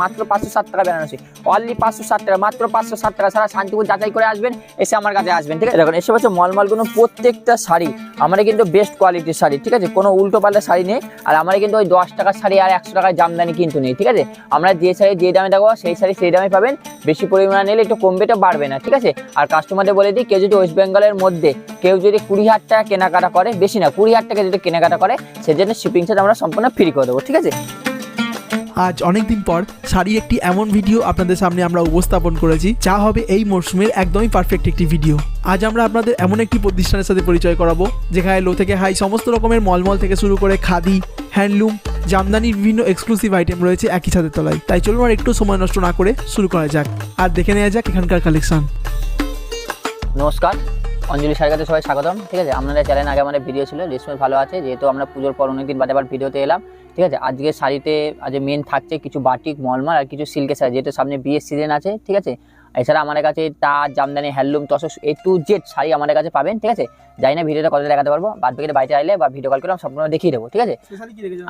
মাত্র পাঁচশো সাত টাকা বেনারসি। অনলি পাঁচশো সাত টাকা, মাত্র পাঁচশো সাত টাকা সারা শান্তিপুর যাচাই করে আসবেন, এসে আমার কাছে আসবেন, ঠিক আছে? দেখুন এসব হচ্ছে মলমলগুলো প্রত্যেকটা শাড়ি আমার কিন্তু বেস্ট কোয়ালিটির শাড়ি, ঠিক আছে? কোনো উল্টো পাল্টা শাড়ি নেই, আর আমার কিন্তু ওই দশ টাকার শাড়ি আর একশো টাকার জামদানি কিন্তু নেই, ঠিক আছে? আমরা যে শাড়ি যে দামে দেবো সেই শাড়ি সেই দামে পাবেন, বেশি পরিমাণে নিলে একটু কমবে এটা বাড়বে না, ঠিক আছে? আর কাস্টমারদের বলে দিই, কেউ যদি ওয়েস্ট বেঙ্গলের মধ্যে, কেউ যদি কুড়ি হাজার টাকা কেনাকাটা করে, বেশি না, কুড়ি হাজার টাকা যদি কেনাকাটা করে, সেজন্য শিপিং চার্জ আমরা সম্পূর্ণ ফ্রি করে দেবো, ঠিক আছে? আজ অনেক দিন পর শাড়ির একটি এমন ভিডিও আপনাদের সামনে আমরা উপস্থাপন করেছি, যা হবে এই মরশুমের একদমই পারফেক্ট একটি ভিডিও আজ আমরা আপনাদের এমন একটি প্রতিষ্ঠানের সাথে পরিচয় করাবো, যেখানে লো থেকে হাই সমস্ত রকমের মলমল থেকে শুরু করে খাদি হ্যান্ডলুম জামদানির বিভিন্ন এক্সক্লুসিভ আইটেম রয়েছে একই ছাদের তলায়। তাই চলুন আর একটু সময় নষ্ট না করে শুরু করা যাক। আর দেখে নেওয়া যাক এখানকার কালেকশন নমস্কার। অঞ্জলি সারিকাতে সবাই স্বাগতম ঠিক আছে? আপনাদের চ্যানেল আগে আমাদের ভিডিও ছিল রেসপন্স ভালো আছে যেহেতু আমরা পুজোর পর অনেকদিন বাদে আবার ভিডিওতে এলাম ঠিক আছে? আজকে শাড়িতে আজ মেন থাকছে কিছু বাটিক মলমাল আর কিছু সিল্কের শাড়ি যেহেতু সামনে বিয়ের সিজন আছে ঠিক আছে? এছাড়া আমাদের কাছে তার Jamdani handloom tussar A to Z sari আমাদের কাছে পাবেন ঠিক আছে? জানি না ভিডিওটা কতটা দেখাতে পারব বাদ বাকিটা বাড়িতে আইলে বা ভিডিও কল করে আমি সম্পূর্ণ দেখিয়ে দেবো ঠিক আছে?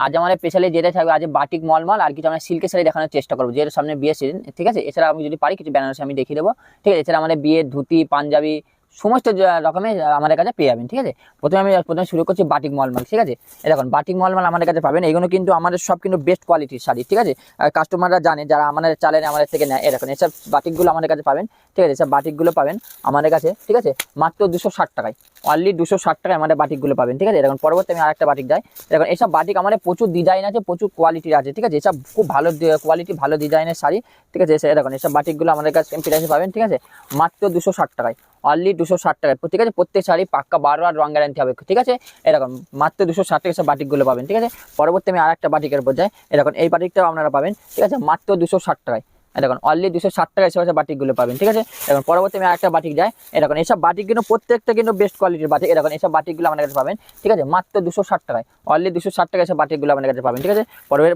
আজ আমাদের স্পেশালি যেটা থাকবে আজ বাটিক মলমল আর কিছু আমরা সিল্কের শাড়ি দেখানোর চেষ্টা করব যেহেতু সামনে বিয়ের সিজন ঠিক আছে? এছাড়া আমি যদি পারি কিছু বেনারসি আমি দেখিয়ে দেবো ঠিক আছে? এছাড়া আমাদের বিয়ের ধুতি পাঞ্জাবি সমস্ত রকমের আমাদের কাছে পেয়ে যাবেন, ঠিক আছে? প্রথমে আমি প্রথমে শুরু করছি বাটিক মলমাল, ঠিক আছে? এরকম বাটিক মলমাল আমাদের কাছে পাবেন এগুলো কিন্তু আমাদের সব কিন্তু বেস্ট কোয়ালিটির শাড়ি, ঠিক আছে? কাস্টমাররা জানে, যারা আমাদের চালেন আমাদের থেকে নেয় এরকম এসব বাটিকগুলো আমাদের কাছে পাবেন। ঠিক আছে এসব বাটিকগুলো পাবেন আমাদের কাছে, ঠিক আছে? মাত্র দুশো ষাট টাকায়। অনলি দুশো ষাট টাকায় আমাদের বাটিকগুলো পাবেন, ঠিক আছে? এরকম পরবর্তী আমি আরেকটা বাটিক দেয় দেখুন, এসব বাটিক আমাদের প্রচুর ডিজাইন আছে, প্রচুর কোয়ালিটির আছে, ঠিক আছে? এসব খুব ভালো কোয়ালিটি ভালো ডিজাইনের শাড়ি, ঠিক আছে? দেখুন, এসব বাটিকগুলো আমাদের কাছে প্রাইসে পাবেন, ঠিক আছে? মাত্র দুশো ষাট টাকায় অনলি দুশো ষাট টাকায়। ঠিক আছে? প্রত্যেক শাড়ি পাক্কা বারো আর রং গ্যারান্টি হবে, ঠিক আছে? এরকম মাত্র দুশো ষাট টাকা সব বাটিকগুলো পাবেন, ঠিক আছে? পরবর্তী আমি আরেকটা বাটিকের উপর যাই এরকম এই বাটিকটাও আপনারা পাবেন, ঠিক আছে? মাত্র দুশো ষাট টাকায়। দেখুন অনলি দুশো ষাট টাকা এসে বাটিকগুলো পাবেন, ঠিক আছে? এখন পরবর্তী আমি আরেকটা বাটিক যাই এরকম এইসব বাটিক কিন্তু প্রত্যেকটা কিন্তু বেস্ট কোয়ালিটির বাটিক। এরকম এইসব বাটিকগুলো আমাদের কাছে পাবেন, ঠিক আছে? মাত্র দুশো ষাট টাকায় অনলি দুশো ষাট টাকা এসব বাটিকগুলো আমাদের কাছে পাবেন, ঠিক আছে?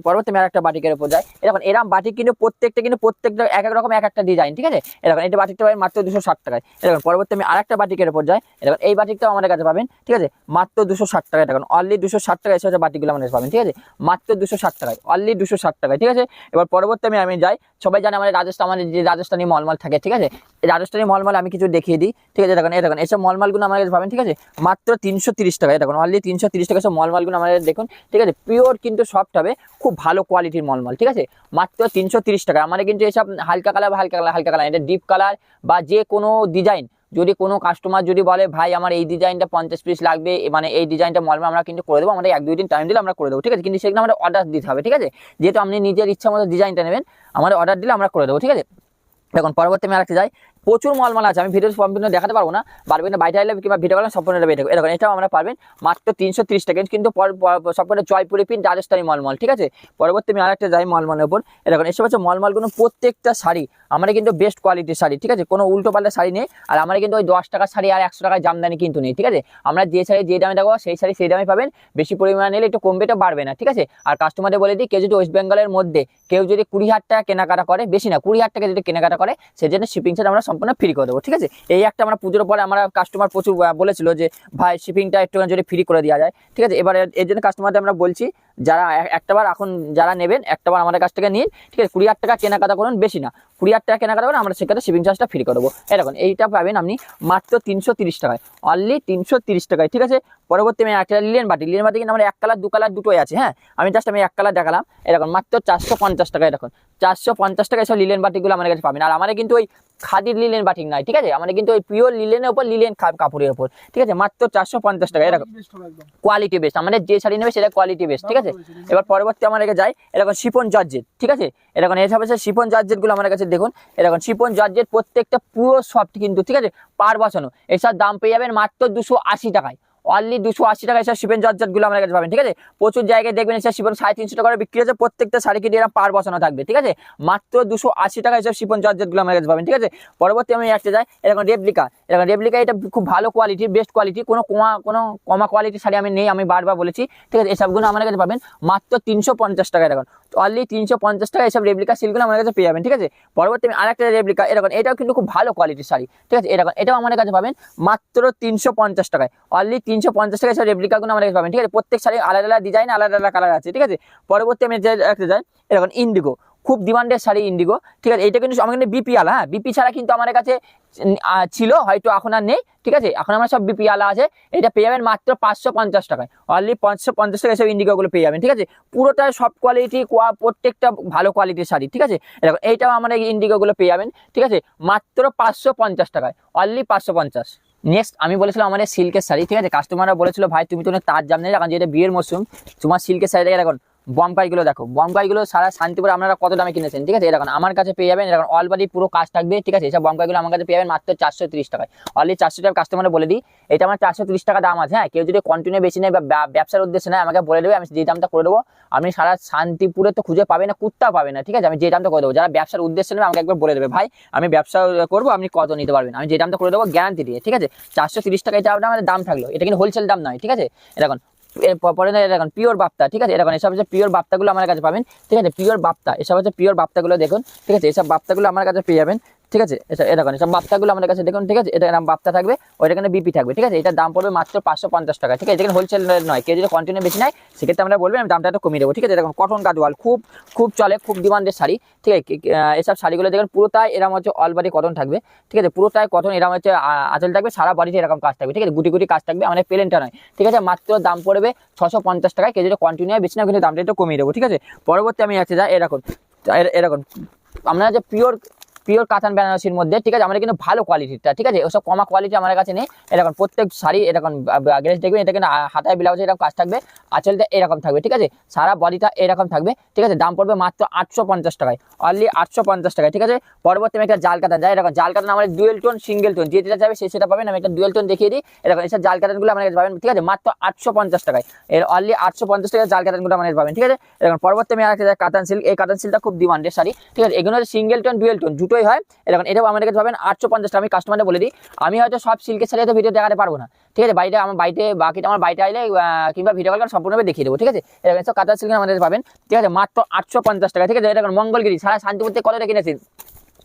পরবর্তী আমি আরেকটা বাটিকের উপর যাই। এরকম এরকম বাটিক কিন্তু প্রত্যেকটা কিন্তু প্রত্যেকটা এক এক রকম, এক একটা ডিজাইন ঠিক আছে? এরকম এটা বাটিকটা পাবেন মাত্র দুশো ষাট টাকায়। এরকম পরবর্তী আমি আরেকটা বাটিকের উপর যাই। এরকম এই বাটিকটাও আমাদের কাছে পাবেন, ঠিক আছে? মাত্র দুশো ষাট টাকায়, দেখুন অনলি দুশো ষাট টাকায় এসে বাটিকগুলো আমাদের পাবেন, ঠিক আছে? মাত্র দুশো ষাট টাকায় অনলি দুশো ষাট টাকায়, ঠিক আছে? এবার পরবর্তী আমি আমি যাই সবাই জানে আমাদের রাজস্থান, আমাদের যে রাজস্থানী মলমল থাকে, ঠিক আছে? রাজস্থানী মলমল আমি কিছু দেখিয়ে দিই। ঠিক আছে, দেখুন, এই দেখুন এসব মলমালগুলো কাছে পাবেন, ঠিক আছে? মাত্র তিনশো তিরিশ টাকায় দেখুন অনলি তিনশো তিরিশ টাকা সব মলমালগুলো আমাদের দেখুন, ঠিক আছে? পিওর কিন্তু সফট হবে, খুব ভালো কোয়ালিটির মলমল, ঠিক আছে? মাত্র তিনশো তিরিশ টাকা। আমাদের কিন্তু এসব হালকা কালার বা হালকা কালার হালকা কালার এটা ডিপ কালার বা যে কোনো ডিজাইন যদি কোনো কাস্টমার যদি বলে, ভাই, আমার এই ডিজাইনটা পঞ্চাশ পিস লাগবে মানে এই ডিজাইনটা মলমে আমরা কিন্তু করে দেবো, আমাদের এক দুই দিন টাইম দিলে আমরা করে দেবো। ঠিক আছে? কিন্তু সেগুলো আমাদের অর্ডার দিতে হবে, ঠিক আছে? যেহেতু আপনি নিজের ইচ্ছা মতো ডিজাইনটা নেবেন, আমাদের অর্ডার দিলে আমরা করে দেবো, ঠিক আছে? এখন পরবর্তী আমি আরেকটা যাই। প্রচুর মলমাল আছে। আমি ভিডিও সম্পূর্ণ দেখাতে পারব না। পারবেন না বাইরে আইলে কিংবা ভিডিও কলেন সম্পূর্ণ বেটে এরকম, এটাও আমরা পারবেন। মাত্র তিনশো তিরিশ টাকা। কিন্তু সবকটা জয়পুরি পিন রাজস্থানী মলমল, ঠিক আছে? পরবর্তী আমি আরেকটা যাই মলমলের উপর। এরকম এসব হচ্ছে মলমলগুলো প্রত্যেকটা শাড়ি। আমরা কিন্তু বেস্ট কোয়ালিটির শাড়ি, ঠিক আছে? কোনো উল্টো পাল্টা শাড়ি নেই। আর আমরা কিন্তু ওই দশ টাকার শাড়ি আর একশো টাকার জামদানি কিন্তু নেই, ঠিক আছে? আমরা যে শাড়ি, যে দামে দেবো, সেই শাড়ি, সেই দামে পাবেন। বেশি পরিমাণে নিলে একটু কমবে, এটা বাড়বে না, ঠিক আছে? আর কাস্টমারদের বলে দিই, কেউ যদি ওয়েস্ট বেঙ্গলের মধ্যে, কেউ যদি কুড়ি হাজার টাকা কেনাকাটা করে, বেশি না, কুড়ি হাজার টাকা যদি কেনাকাটা করে, সেজন্য শিপিং চার্জ আমরা সম্পূর্ণ ফ্রি করে দেবো, ঠিক আছে? এই একটা আমরা পুজোর পরে আমরা কাস্টমার প্রচুর বলেছিল যে, ভাই শিপিংটা একটু যদি ফ্রি করে দেওয়া যায় ঠিক আছে? এবার এর জন্য কাস্টমারদের আমরা বলছি, যারা একটাবার এখন যারা নেবেন একটাবার আমাদের কাছ থেকে নিন, ঠিক আছে? কুড়ি হাজার টাকা কেনাকাটা করুন, বেশি না। কুড়ি হাজার টাকা কেনাকাটা করুন, আমরা সেক্ষেত্রে শিপিং চার্জটা ফ্রি করে দেবো। এরকম এইটা পাবেন আপনি মাত্র তিনশো টাকায় অনলি তিনশো টাকায়, ঠিক আছে? পরবর্তী আমি একটা লিলেন বাটি। লিলেন বাটি কিন্তু আমার এক কালার দু কালার দুটোই আছে হ্যাঁ? আমি জাস্ট আমি এক কালার দেখালাম। এরকম মাত্র চারশো পঞ্চাশ টাকা দেখুন। চারশো পঞ্চাশ টাকায় সব লিলেন বাটিগুলো আমার কাছে পাবেন। আর আমাদের কিন্তু ওই খাদির লিলেন বাটিক নয় ঠিক আছে? আমাদের কিন্তু ওই পিওর লিলেনের উপর লিলেন কাপড়ের উপর ঠিক আছে? মাত্র চারশো পঞ্চাশ টাকা এরকম কোয়ালিটি বেস্ট আমাদের যে শাড়ি নেবে সেটা কোয়ালিটি বেস্ট ঠিক আছে? এবার পরবর্তী আমার কাছে যাই। এরকম শিপন জর্জেট ঠিক আছে? এরকম এসব হচ্ছে শিপন জর্জেটগুলো আমার কাছে দেখুন। এরকম শিপন জর্জেট প্রত্যেকটা পুরো সফট কিন্তু ঠিক আছে? পার বসানো। এসব দাম পেয়ে যাবেন মাত্র দুশো আশি টাকায়। অনলি দুশো আশি টাকা এসব জর্জেটগুলো আমার কাছে পাবেন, ঠিক আছে? প্রচুর জায়গায় দেখবেন এসব শিপন সাড়ে তিনশো টাকা করে বিক্রি হচ্ছে প্রত্যেকটা শাড়ি কিনে পার বসানো থাকবে, ঠিক আছে? মাত্র দুশো আশি টাকা এসব জর্জেটগুলো আমার কাছে পাবেন, ঠিক আছে? পরবর্তী আমি একটা যাই এরকম রেপ্লিকা এরকম রেপ্লিকা এটা খুব ভালো কোয়ালিটির বেস্ট কোয়ালিটি কোনো কমা কোনো কমা কোয়ালিটির শাড়ি আমি নেই, আমি বারবার বলেছি, ঠিক আছে? এসবগুলো আমার কাছে পাবেন মাত্র তিনশো পঞ্চাশ টাকা দেখুন। অনলি তিনশো পঞ্চাশ টাকা এসব রেপ্লিকা সিলগুলো আমার কাছে পেয়ে যাবেন, ঠিক আছে? পরবর্তী আমি আরেকটা রেপ্লিকা এরকম এটাও কিন্তু খুব ভালো কোয়ালিটির শাড়ি, ঠিক আছে? এরকম এটাও আমার কাছে পাবেন মাত্র তিনশো পঞ্চাশ টাকায়। অনলি তিনশো পঞ্চাশ টাকা এসব রেপ্লিকাগুলো আমার কাছে পাবেন, ঠিক আছে? প্রত্যেক শাড়ি আলাদা আলাদা ডিজাইন আলাদা আলাদা কালার আছে, ঠিক আছে? পরবর্তী আমি যে একটা যাই এরকম ইন্ডিগো খুব ডিমান্ডের শাড়ি ইন্ডিগো ঠিক আছে এটা কিন্তু আমার কিন্তু বিপিএল হ্যাঁ? বিপি ছাড়া কিন্তু আমার কাছে ছিল, হয়তো এখন আর নেই, ঠিক আছে? এখন আমার সব বিপিএল আছে, এটা পেয়ে যাবেন মাত্র পাঁচশো পঞ্চাশ টাকায়। অনলি পাঁচশো পঞ্চাশ টাকা এসব ইন্ডিগোগুলো পেয়ে যাবেন, ঠিক আছে? পুরোটা সব কোয়ালিটি প্রত্যেকটা ভালো কোয়ালিটির শাড়ি, ঠিক আছে? এরকম এইটাও আমার এই ইন্ডিগোগুলো পেয়ে যাবেন, ঠিক আছে? মাত্র পাঁচশো পঞ্চাশ টাকায় অনলি পাঁচশো পঞ্চাশ। নেক্সট আমি বলেছিলাম আমাদের সিল্কের শাড়ি, ঠিক আছে? কাস্টমাররা বলেছিল, ভাই, তুমি তো অনেক তার জাম নেই এখন যেটা বিয়ের মরশুম তোমার সিল্কের শাড়িটা এখন বম্পাইগুলো দেখো বম্পাইগুলো সারা শান্তিপুরে আপনারা কত দামে কিনেছেন, ঠিক আছে? এরকম আমার কাছে পেয়ে যাবেন এরকম অলবাডি পুরো কাজ থাকবে, ঠিক আছে? এসব বম্পাইগুলো আমার কাছে পেয়ে যাবেন মাত্র চারশো তিরিশ টাকায়। অলরেডি চারশো টাকা কাস্টমারে বলে দিই, এটা আমার চারশো তিরিশ টাকা দাম আছে হ্যাঁ? কেউ যদি কন্টিনিউ বেশি নেয় বা ব্যবসার উদ্দেশ্যে নেয়, আমাকে বলে দেবে, আমি যে দামটা করে দেবো। আপনি সারা শান্তিপুরে তো খুঁজে পাবে না, কুত্তা পাবে না, ঠিক আছে? আমি যে দামটা করে দেবো, যারা ব্যবসার উদ্দেশ্যে নেবে, আমাকে একবার বলে দেবে, ভাই, আমি ব্যবসা করব, আপনি কত নিতে পারবেন? আমি যে দামটা করে দেবো গ্যারান্টি দিয়ে, ঠিক আছে? চারশো তিরিশ টাকা এটা আমাদের দাম থাকল, এটা কিন্তু হোলসেল দাম নয়, ঠিক আছে? এরকম পরে দেখুন পিওর বাপ্তা, ঠিক আছে? এরকম এসব হচ্ছে পিওর বাপ্তাগুলো আমার কাছে পাবেন, ঠিক আছে? পিওর বাপ্তা, এসব হচ্ছে পিওর বাপ্তাগুলো দেখুন, ঠিক আছে? এসব বাপ্তাগুলো আমার কাছে পেয়ে যাবেন। ঠিক আছে এটা এরকম এসব বাপ্তাগুলো আমাদের কাছে দেখুন ঠিক আছে এটা এরকম বাপ্তা থাকবে ওইটা এখানে বিপি থাকবে ঠিক আছে এটার দাম পড়বে মাত্র পাঁচশো পঞ্চাশ টাকা ঠিক আছে এটা হোলসেল নয় কেউ যদি কন্টিনিউ বেশি নেয় সেক্ষেত্রে আমরা বলবেন আমি দামটা একটু কমিয়ে দেবো ঠিক আছে এরকম কটন কাজওয়াল খুব খুব চলে খুব ডিমান্ডের শাড়ি ঠিক আছে এসব শাড়িগুলো দেখুন পুরোটাই এরকম হচ্ছে অল বাড়ি কটন থাকবে ঠিক আছে পুরোটাই কটন এরকম হচ্ছে আঁচল থাকবে সারা বাড়িতে এরকম কাজ থাকবে ঠিক আছে গুটি গুটি কাজ থাকবে আমাদের প্লেনটা নয় ঠিক আছে মাত্র দাম পড়বে ছশো পঞ্চাশ টাকায় কেউ যদি কন্টিনিউ বেশি না কিন্তু দামটা একটু কমিয়ে দেবো ঠিক আছে পরবর্তী আমি আছে যা এরকম এরকম আমরা যে পিওর পিওর কাতান বেনারসির মধ্যে, ঠিক আছে? আমাদের কিন্তু ভালো কোয়ালিটিটা ঠিক আছে? ওসব কমা কোয়ালিটি আমার কাছে নেই। এরকম প্রত্যেক শাড়ি এরকম গ্রেস দেখবেন, এটা কিন্তু হাতায় ব্লাউজে এরকম কাজ থাকবে, আঁচলটা এরকম থাকবে, ঠিক আছে? সারা বডিটা এরকম থাকবে, ঠিক আছে? দাম পড়বে মাত্র আটশো পঞ্চাশ টাকায় অনলি আটশো পঞ্চাশ টাকায়, ঠিক আছে? পরবর্তী আমি একটা জাল কাতান যাই এরকম জাল কাতান আমাদের ডুয়েল টোন সিঙ্গেল টোন যে যেটা যাবে সে সেটা পাবেন। আমি একটা ডুয়েল টোন দেখিয়ে দিই। এরকম এসব জাল কাতানগুলো আমার কাছে পাবেন, ঠিক আছে? মাত্র আটশো পঞ্চাশ টাকায়। এর অনলি আটশো পঞ্চাশ টাকায় জাল কাতানগুলো আমার কাছে পাবেন, ঠিক আছে? এরকম পরবর্তী আমি আর একটা কাতান সিল্ক এই কাতান সিল্কটা খুব ডিমান্ডের শাড়ি, ঠিক আছে? এগুলো সিঙ্গেল টোন ডুয়েল টোন দুটোই হয়। এরকম এটাও আমাদের কাছে পাবেন আটশো পঞ্চাশটা আমি কাস্টমারে বলে দিই, আমি হয়তো সব সিল্কের শাড়ি তো ভিডিও দেখাতে পারব না। ঠিক আছে, বাড়িতে আমার বাড়িতে বাকিটা আমার বাড়িতে আইলে কিংবা ভিডিও কল সম্পূর্ণভাবে দেখিয়ে দেবো, ঠিক আছে? এরকম সব কাতার সিল্ক আমাদের পাবেন। ঠিক আছে, মাত্র আটশো পঞ্চাশ টাকা। ঠিক আছে এরকম মঙ্গলগিরি, সারা শান্তিপুর থেকে কত কিনেছেন?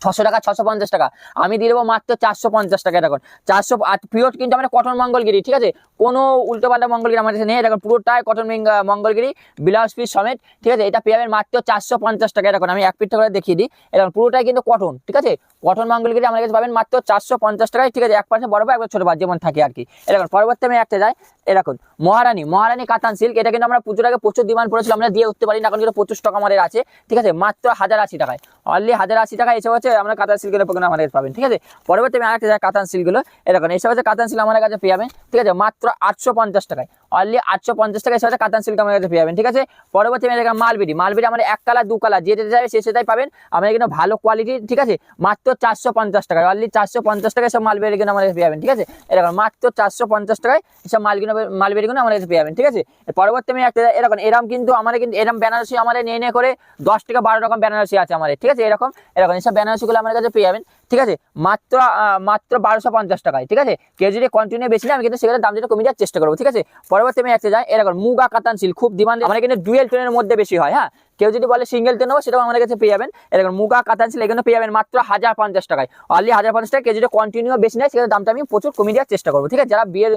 ছশো টাকা, ছশো পঞ্চাশ টাকা। আমি দিয়ে দেবো মাত্র চারশো পঞ্চাশ টাকা এরকম চারশো পিওর কিন্তু আমাদের কটন মঙ্গলগিরি, ঠিক আছে? কোনো উল্টো পাল্টা মঙ্গলগিরি আমাদের নেই এরকম পুরোটাই কটন মঙ্গলগিরি, ব্লাউজ পিস সমেত, ঠিক আছে? এটা পেয়ে মাত্র চারশো পঞ্চাশ টাকা এরকম আমি এক পিঠ করে দেখিয়ে দিই। এরকম পুরোটাই কিন্তু কটন, ঠিক আছে? কটন মঙ্গলগিরি আমাদের কাছে পাবেন মাত্র চারশো পঞ্চাশ টাকায়, ঠিক আছে? এক পাশে বড় বা একবার ছোটো, বা যেমন থাকে আর কি। এরকম পরবর্তী আমি একটা যাই। এরকম মহারানী মহারানী কাতান সিল্ক এটা কিন্তু আমরা পুজোর আগে প্রচুর ডিমান্ড পড়েছিল, আমরা দিয়ে উঠতে পারি না এখন কিন্তু প্রচুর স্টক আমাদের আছে। ঠিক আছে? মাত্র হাজার আশি টাকায়। অনলি হাজার আশি টাকা এসব হচ্ছে, আমরা কাতান সিল্কের উপর আমাদের পাবেন। ঠিক আছে? পরবর্তী আমি আরেকটা কাতান সিল্কগুলো এরকম এসব হচ্ছে কাতান সিল্ক আমাদের কাছে পেয়ে যাবেন। ঠিক আছে? মাত্র আটশো পঞ্চাশ টাকায়। অনলি আটশো পঞ্চাশ টাকা হচ্ছে কাতান সিল্ক আমাদের কাছে ঠিক আছে? পরবর্তী আমি আমাদের এক কালার, দু কালার, যে সে সেটাই পাবেন। আমাদের কিন্তু ভালো কোয়ালিটি ঠিক আছে? মাত্র চারশো পঞ্চাশ অনলি চারশো পঞ্চাশ টাকায় সব কিন্তু আমাদের পেয়ে ঠিক আছে? এরকম মাত্র চারশো পঞ্চাশ টাকায় এসব মালগুলো কাছে পেয়ে ঠিক আছে? পরবর্তী আমি একটা এরকম কিন্তু আমাদের কিন্তু এরকম বেনারসি আমাদের নিয়ে নিয়ে করে দশ থেকে বারো রকম বেনারসি আছে আমাদের, ঠিক আছে? এরকম এরকম এসব বেনারসিগুলো আমাদের কাছে পেয়ে যাবেন, ঠিক আছে? মাত্র মাত্র বারোশো পঞ্চাশ টাকায়, ঠিক আছে? কেউ যদি কন্টিনিউ বেশি আমি কিন্তু সেখানে দাম কমিয়ে চেষ্টা করব, ঠিক আছে? পরবর্তী আমি একটা যাই এরকম মুগা কাতান সিল খুব ডিমান্ড মানে কিন্তু ডুয়েল ট্রেনের মধ্যে বেশি হয় হ্যাঁ? কেউ যদি বলে সিঙ্গেল টোন নেব, সেটাও আমাদের কাছে পেয়ে যাবেন। এরকম মুগা, কাতান সিল্ক এখানে পেয়ে যাবেন মাত্র হাজার পঞ্চাশ টাকায়। অনলি হাজার পঞ্চাশ টাকা কেউ যদি কন্টিনিউ বেশি নেয় সেখানে দামটা আমি প্রচুর কমিয়ে দেওয়ার চেষ্টা করব, ঠিক আছে? যারা বিয়ের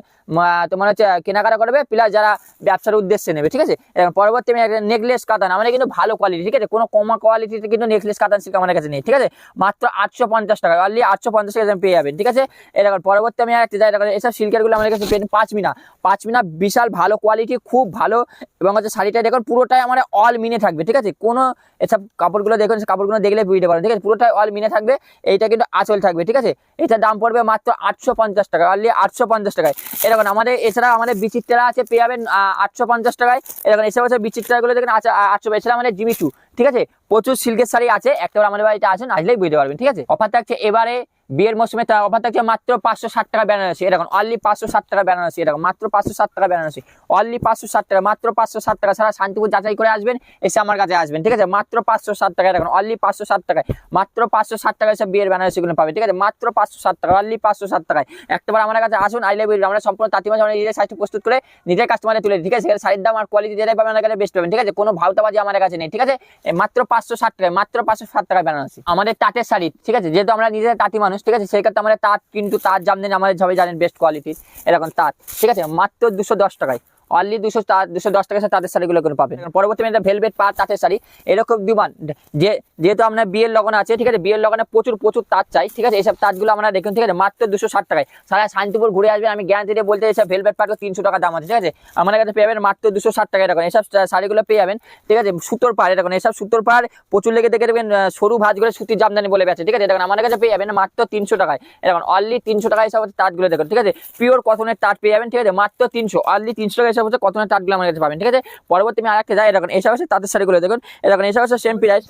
তোমার হচ্ছে কেনাকাটা করবে প্লাস যারা ব্যবসার উদ্দেশ্যে নেবে, ঠিক আছে? এরকম পরবর্তী আমি একটা নেকলেস কাতান, আমাদের কিন্তু ভালো কোয়ালিটি ঠিক আছে? কোনো কমা কোয়ালিটিতে কিন্তু নেকলেস কাতান সিল্ক আমাদের কাছে নেই, ঠিক আছে? মাত্র আটশো পঞ্চাশ টাকা অনলি আটশো পঞ্চাশ টাকা পেয়ে যাবেন, ঠিক আছে? এরকম পরবর্তী আমি একটা যাই এরকম এসব সিল্কেরগুলো আমাদের কাছে পেয়ে পাঁচ মিনা পাঁচ মিনা বিশাল ভালো কোয়ালিটি খুব ভালো, এবং হচ্ছে শাড়িটা দেখুন, পুরোটাই আমার অল মিনে থাকবে, ঠিক আছে? কোনো এসব কাপড়গুলো দেখুন কাপড়গুলো দেখলে বুঝতে পারেন ঠিক আছে? পুরোটাই অল মিনে থাকবে, এইটা কিন্তু আঁচল থাকবে, ঠিক আছে? এটার দাম পড়বে মাত্র আটশো পঞ্চাশ টাকা অনলি আটশো পঞ্চাশ টাকায়। এরকম আমাদের এছাড়া আমাদের বিচিত্রা আছে, পেয়ে যাবেন আটশো পঞ্চাশ টাকায়। এরকম এসব হচ্ছে বিচিত্রাগুলো, দেখেন আছে আটশো এছাড়া আমাদের জিমিচু, ঠিক আছে? প্রচুর সিল্কের শাড়ি আছে একটাবার আমাদের বাড়িতে আছেন আসলেই বুঝতে পারবেন, ঠিক আছে? অফার থাকছে এবারে বিয়ের মৌসুমে তা অফার থাকছে মাত্র পাঁচশো ষাট টাকা বেনারসি এরকম অনলি পাঁচশো ষাট টাকা বেনারসি এরকম মাত্র পাঁচশো ষাট টাকা বেনারসি অনলি পাঁচশো ষাট টাকা মাত্র পাঁচশো ষাট টাকা সারা শান্তিপুর যাচাই করে আসবেন এসে আমার কাছে আসবেন ঠিক আছে মাত্র পাঁচশো ষাট টাকা এরকম অনলি পাঁচশো ষাট টাকায় মাত্র পাঁচশো ষাট টাকায় সব বিয়ের বেনারসিগুলো পাবে ঠিক আছে মাত্র পাঁচশো ষাট টাকা অনলি পাঁচশো ষাট টাকায় একটাবার আমার কাছে আসুন আই লাভ আমরা সম্পূর্ণ তাঁতি মাঝে আমরা নিজের সাইজটি প্রস্তুত করে নিজের কাস্টমারে তুলে ঠিক আছে সেখানে শাড়ির দাম আর কোয়ালিটি যেটাই পাবেন আমার কাছে বেস্ট পাবেন ঠিক আছে কোনো ভাওতাবাজি আমার কাছে নেই ঠিক আছে মাত্র পাঁচশো ষাট টাকায় মাত্র পাঁচশো ষাট টাকা বেনারসি আমাদের তাঁতের শাড়ি ঠিক আছে যেহেতু আমরা নিজের তাঁতি মানুষ ঠিক আছে? সেই ক্ষেত্রে আমাদের তাঁত কিন্তু তাঁত জামদানি আমাদের সবাই জানেন বেস্ট কোয়ালিটি এরকম তাঁত। ঠিক আছে? মাত্র দুশো দশ টাকায়। অনলি দুশো দুশো দশ টাকা তাদের শাড়িগুলো করে পাবেন। পরবর্তী এটা ভেলভেট পা তাঁতের শাড়ি এরকম ডিমান্ড যে যেহেতু আপনার বিয়ের লগন আছে ঠিক আছে বিয়ের লগনে প্রচুর প্রচুর তাঁত চাই ঠিক আছে এইসব তাঁতগুলো আমরা দেখুন ঠিক আছে মাত্র দুশো ষাট টাকায়। সারা শান্তিপুর ঘুরে আসবেন আমি গ্যারান্টি দিয়ে বলতে এইসব ভেলভেট পাটও তিনশো টাকা দাম আছে ঠিক আছে? আমার কাছে পেয়ে যাবেন মাত্র দুশো ষাট টাকা এরকম। এইসব শাড়িগুলো পেয়ে যাবেন ঠিক আছে সুতোর পাড় এরকম। এইসব সুতোর পাড় প্রচুর লেগে দেখে আহ, সরু ভাজ করে সুতির জামদানি বলে বেছে ঠিক আছে? দেখুন আমার কাছে পেয়ে যাবেন মাত্র তিনশো টাকায়। এরকম অনলি তিনশো টাকায় সব তাঁতগুলো দেখুন ঠিক আছে? পিওর কটনের তাঁত পেয়ে যাবেন ঠিক আছে? মাত্র তিনশো অনলি তিনশো টাকা এসব হচ্ছে কটনের তাঁতগুলো আমার কাছে পাবেন, ঠিক আছে? পরবর্তী আমি আরেকটা যাই, এরকম এসব হচ্ছে তাঁতের শাড়িগুলো দেখুন। এরকম এসব হচ্ছে সেম প্রাইস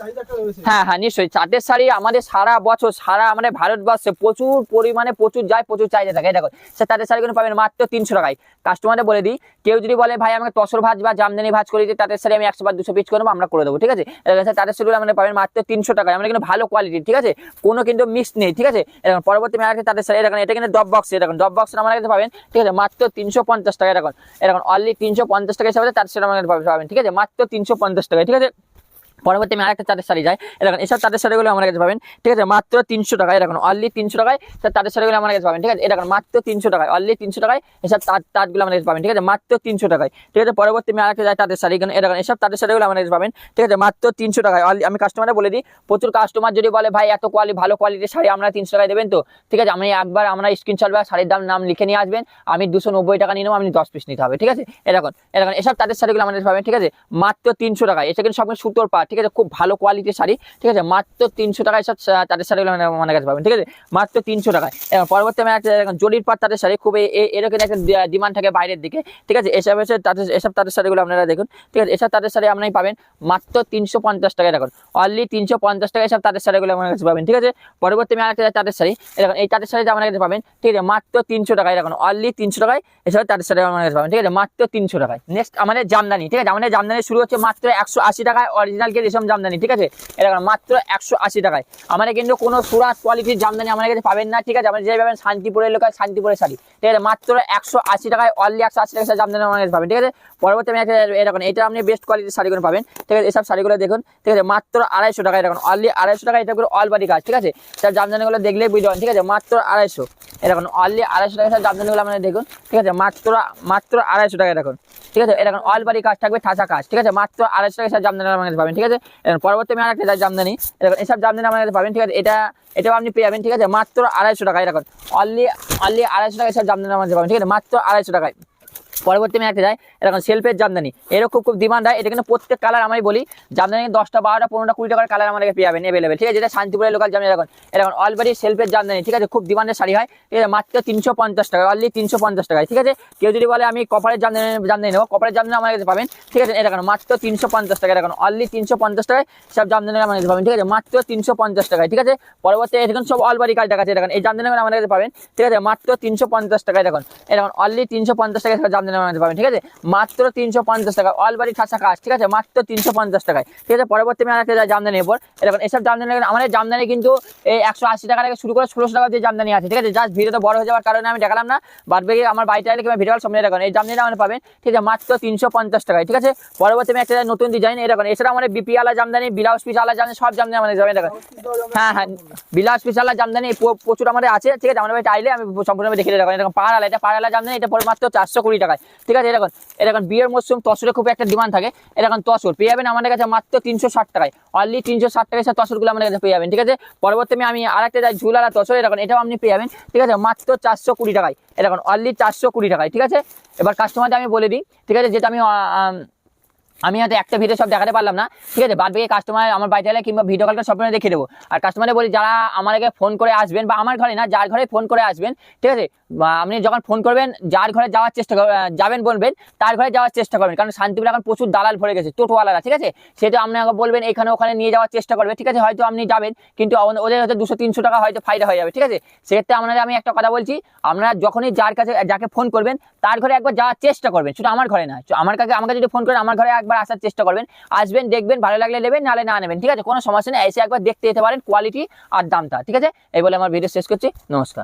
হ্যাঁ হ্যাঁ নিশ্চয়ই। চাটের শাড়ি আমাদের সারা বছর, সারা আমাদের ভারতবর্ষে প্রচুর পরিমাণে, প্রচুর যায় প্রচুর চাহিদা থাকে। এই দেখো, সে তাদের শাড়িগুলো পাবেন মাত্র তিনশো টাকায়। কাস্টমারদের বলে দিই, কেউ যদি বলে, ভাই, আমাকে তসর ভাজ বা জামদানি ভাজ করে দিই তাদের শাড়ি আমি একশো বা দুশো পিস করব আমরা করে দেবো। ঠিক আছে? এরকম সে তাদের শাড়িগুলো আমাদের পাবেন মাত্র তিনশো টাকায়। আমরা কিন্তু ভালো কোয়ালিটি ঠিক আছে? কোনো কিন্তু মিক্স নেই, ঠিক আছে? এরকম পরবর্তী মেলাতে তাদের শাড়ি, এরকম এটা কিন্তু ডব বক্স এরকম ডব বক্স আমার কাছে পাবেন, ঠিক আছে? মাত্র তিনশো পঞ্চাশ টাকা এরকম। এরকম অনলি তিনশো পঞ্চাশ টাকা হিসাবে চারশো টাকা পাবেন, ঠিক আছে? মাত্র তিনশো পঞ্চাশ টাকা ঠিক আছে? পরবর্তী আমি আরেকটা তাদের শাড়ি যাই। এরকম এসব তাদের শাড়িগুলো আমার কাছে পাবেন, ঠিক আছে? মাত্র তিনশো টাকায় এরকম অনলি তিনশো টাকায় সব তাদের শাড়িগুলো আমার কাছে পাবেন, ঠিক আছে? এরকম মাত্র তিনশো টাকায় অনলি তিনশো টাকায় এসব তাঁত তাঁতগুলো আমার কাছে পাবেন, ঠিক আছে? মাত্র তিনশো টাকায়, ঠিক আছে? পরবর্তী আমি আরেকটা যাই তাদের শাড়ি এরকম এসব তাদের শাড়িগুলো আমার কাছে পাবেন, ঠিক আছে? মাত্র তিনশো টাকায় অনলি আমি কাস্টমারে বলে দিই, প্রচুর কাস্টমার যদি বলে, ভাই, এত কোয়ালিটি ভালো কোয়ালিটির শাড়ি আমরা তিনশো টাকায় দেবেন তো? ঠিক আছে? আমি একবার আমরা স্ক্রিনশট বা শাড়ির দাম, নাম লিখে নিয়ে আসবেন, আমি দুশো নব্বই টাকা নিয়ে নেব, আপনি দশ পিস নিতে হবে, ঠিক আছে? এরকম এরকম এসব তাদের শাড়িগুলো আমাদের পাবেন, ঠিক আছে? মাত্র তিনশো টাকায় এটা কিন্তু সব সুতোর পা ঠিক আছে? খুব ভালো কোয়ালিটির শাড়ি, ঠিক আছে? মাত্র তিনশো টাকায় সব তাদের শাড়িগুলো আমাদের- কাছে পাবেন, ঠিক আছে? মাত্র তিনশো টাকায়। পরবর্তী আমি একটা জরির পাট তাদের শাড়ি খুব এরকম একটা ডিমান্ড থাকে বাইরের দিকে, ঠিক আছে? এসব এসে তাদের, এসব তাদের শাড়িগুলো আপনারা দেখুন, ঠিক আছে? এসব তাদের শাড়ি আপনারাই পাবেন মাত্র তিনশো পঞ্চাশ টাকায়, দেখুন। অনলি তিনশো পঞ্চাশ টাকায় সব তাদের শাড়িগুলো আমার কাছে পাবেন, ঠিক আছে? পরবর্তী আমি আরেকটা তাদের শাড়ি এরকম এই তাদের শাড়িটা আমার কাছে পাবেন, ঠিক আছে? মাত্র তিনশো টাকায়, দেখুন অনলি তিনশো টাকায় এসব তাদের শাড়ি আমার কাছে পাবেন, ঠিক আছে? মাত্র তিনশো টাকায়। নেক্সট আমাদের জামদানি, ঠিক আছে? আমাদের জামদানি শুরু হচ্ছে মাত্র একশো আশি টাকায় অরিজিনাল রেশম জামদানি, ঠিক আছে? এরকম মাত্র একশো আশি টাকায়। আমাদের কিন্তু কোনো সুরাত কোয়ালিটির জামদানি আমাদের কাছে পাবেন না, ঠিক আছে? আমাদের যে পাবেন শান্তিপুরের লোক শান্তিপুরের শাড়ি। ঠিক আছে? মাত্র একশো আশি টাকায় অনলি একশো আশি টাকা জামদানি আমার কাছে পাবেন, ঠিক আছে? পরবর্তী আমি একটা এরকম এটা আপনি বেস্ট কোয়ালিটির শাড়িগুলো পাবেন, ঠিক আছে? এসব শাড়িগুলো দেখুন, ঠিক আছে? মাত্র আড়াইশো টাকা এরকম অনলি আড়াইশো টাকা এটা করে অল বাড়ি কাজ ঠিক আছে? সব জামদানিগুলো দেখলেই বুঝবেন ঠিক আছে? মাত্র আড়াইশো। এরকম অনলি আড়াইশো টাকা জামদানিগুলো আমাদের দেখুন। ঠিক আছে, মাত্র মাত্র আড়াইশো টাকা দেখুন। ঠিক আছে এরকম অল বাড়ি কাজ থাকবে, ঠাসা কাজ। ঠিক আছে, মাত্র আড়াইশো টাকা জামদানি আমার কাছে পাবেন, ঠিক আছে? পরবর্তী আমি আরেকটা জামদানি। এরকম এসব জামদানি আমার কাছে পাবেন, ঠিক আছে? এটা, এটাও আপনি পেয়ে যাবেন, ঠিক আছে? মাত্র আড়াইশো টাকা এরকম অনলি অনলি আড়াইশো টাকা সব জামদানি আমার কাছে পাবেন, ঠিক আছে? মাত্র আড়াইশো টাকায়। পরবর্তী আমি একটা যাই এরকম সেলফের জামদানি। এরকম খুব খুব ডিমান্ড হয় এটা কিন্তু প্রত্যেক কালার আমি বলি। জামদানি দশটা, বারোটা, পনেরোটা কুড়ি টাকার কালার আমাদের পেয়ে যাবেন এভেলেবেল ঠিক আছে, যেটা শান্তিপুরের লোকাল জামদানি এরকম এরকম অলরেডি সেলফের জামদানি। ঠিক আছে, খুব ডিমান্ডের শাড়ি হয়। ঠিক আছে, মাত্র তিনশো পঞ্চাশ টাকা অনলি তিনশো পঞ্চাশ টাকায়। ঠিক আছে, কেউ যদি বলে আমি কপারের জামদানি জামদানি নেব কপারের জামদানি আমার কাছে পাবেন। ঠিক আছে এরকম মাত্র তিনশো পঞ্চাশ টাকা এরকম অনলি তিনশো পঞ্চাশ টাকায় সব জামদানি আমার কাছে পাবেন। ঠিক আছে, মাত্র তিনশো পঞ্চাশ টাকায়। ঠিক আছে, পরবর্তী এরকম সব অলবাড়ি কাজ দেখাচ্ছে। এরকম এই জামদানি আমার কাছে পাবেন। ঠিক আছে, মাত্র তিনশো পঞ্চাশ টাকায় দেখুন। এরকম অনলি তিনশো পঞ্চাশ টাকায় জামদানি আমার কাছে পাবেন, ঠিক আছে? মাত্র তিনশো পঞ্চাশ টাকা অলবাড়ি ঠাসা কাজ, ঠিক আছে? মাত্র তিনশো পঞ্চাশ টাকায়, ঠিক আছে? পরবর্তী আমি আরেকটা জামদানি এরপর এরকম এসব জামদানি আমাদের জামদানি কিন্তু এই একশো আশি টাকা থেকে শুরু করে ষোলোশো টাকা যে জামদানি আছে, ঠিক আছে? জাস্ট ভিডিওটা বড় হয়ে যাওয়ার কারণে আমি দেখালাম না, বাদ বাকি আমার বাড়িতে আসলে কিংবা ভিডিও সামনে রাখুন এই জামদানিটা আমাদের পাবেন, ঠিক আছে? মাত্র তিনশো পঞ্চাশ টাকায়, ঠিক আছে? পরবর্তী আমি একটা নতুন ডিজাইন এরকম এছাড়া আমাদের বিপি আলা জামদানি বিলাউস পিস আলা জামদানি, সব জামদানি আমাদের যাবে দেখেন। হ্যাঁ হ্যাঁ বিলাস পিস আলা জামদানি প্রচুর আমাদের আছে, ঠিক আছে? আমাদের বাড়িতে আইলে আমি সম্পূর্ণভাবে দেখে দেখাবো এরকম পাড় এটা পাড় আলা জামদানি, এটা পরে মাত্র চারশো কুড়ি টাকায় ঠিক আছে এরকম এরকম বিয়ের মরশুম, তসরে খুব একটা ডিমান্ড থাকে। এরকম তসর পেয়ে যাবেন আমাদের কাছে মাত্র তিনশো ষাট টাকায়। অনলি তিনশো ষাট টাকায় সব তসরগুলো আমাদের কাছে পেয়ে যাবেন, ঠিক আছে? পরবর্তী আমি আরেকটা যাই ঝুলালা তসর এরকম এটাও আপনি পেয়ে যাবেন, ঠিক আছে? মাত্র চারশো কুড়ি টাকায়। এরকম অনলি চারশো কুড়ি টাকায়, ঠিক আছে? এবার কাস্টমারকে আমি বলে দিই, ঠিক আছে? যেটা আমি আমি হয়তো একটা ভিডিও সব দেখাতে পারলাম না, ঠিক আছে? বাদ বাকি কাস্টমার আমার বাড়িতে এলে কিংবা ভিডিও কলটা সব দেখে দেবো। আর কাস্টমারে বলি, যারা আমাকে ফোন করে আসবেন, বা আমার ঘরে না, যার ঘরে ফোন করে আসবেন, ঠিক আছে? আপনি যখন ফোন করবেন, যার ঘরে যাওয়ার চেষ্টা যাবেন বলবেন, তার ঘরে যাওয়ার চেষ্টা করবেন। কারণ শান্তিপুরে এখন প্রচুর দালাল ভরে গেছে, টোটোওয়ালারা, ঠিক আছে? সেটা আপনাকে বলবেন, এখানে ওখানে নিয়ে যাওয়ার চেষ্টা করবে। ঠিক আছে? হয়তো আপনি যাবেন, কিন্তু ওদের হয়তো দুশো, তিনশো টাকা হয়তো ফায়দা হয়ে যাবে, ঠিক আছে? সেক্ষেত্রে আপনাদের আমি একটা কথা বলছি, আপনারা যখনই যার কাছে, যাকে ফোন করবেন, তার ঘরে একবার যাওয়ার চেষ্টা করবেন। শুধু আমার ঘরে না, আমার কাছে আমাকে যদি ফোন করেন, আমার ঘরে একবার আসার চেষ্টা করবেন। আসবেন, দেখবেন, ভালো লাগলে নেবেন, নাহলে না নেবেন, ঠিক আছে? কোনো সমস্যা নেই, এসে একবার দেখতে যেতে পারেন কোয়ালিটি আর দামটা, ঠিক আছে? এই বলে আমার ভিডিও শেষ করছি, নমস্কার।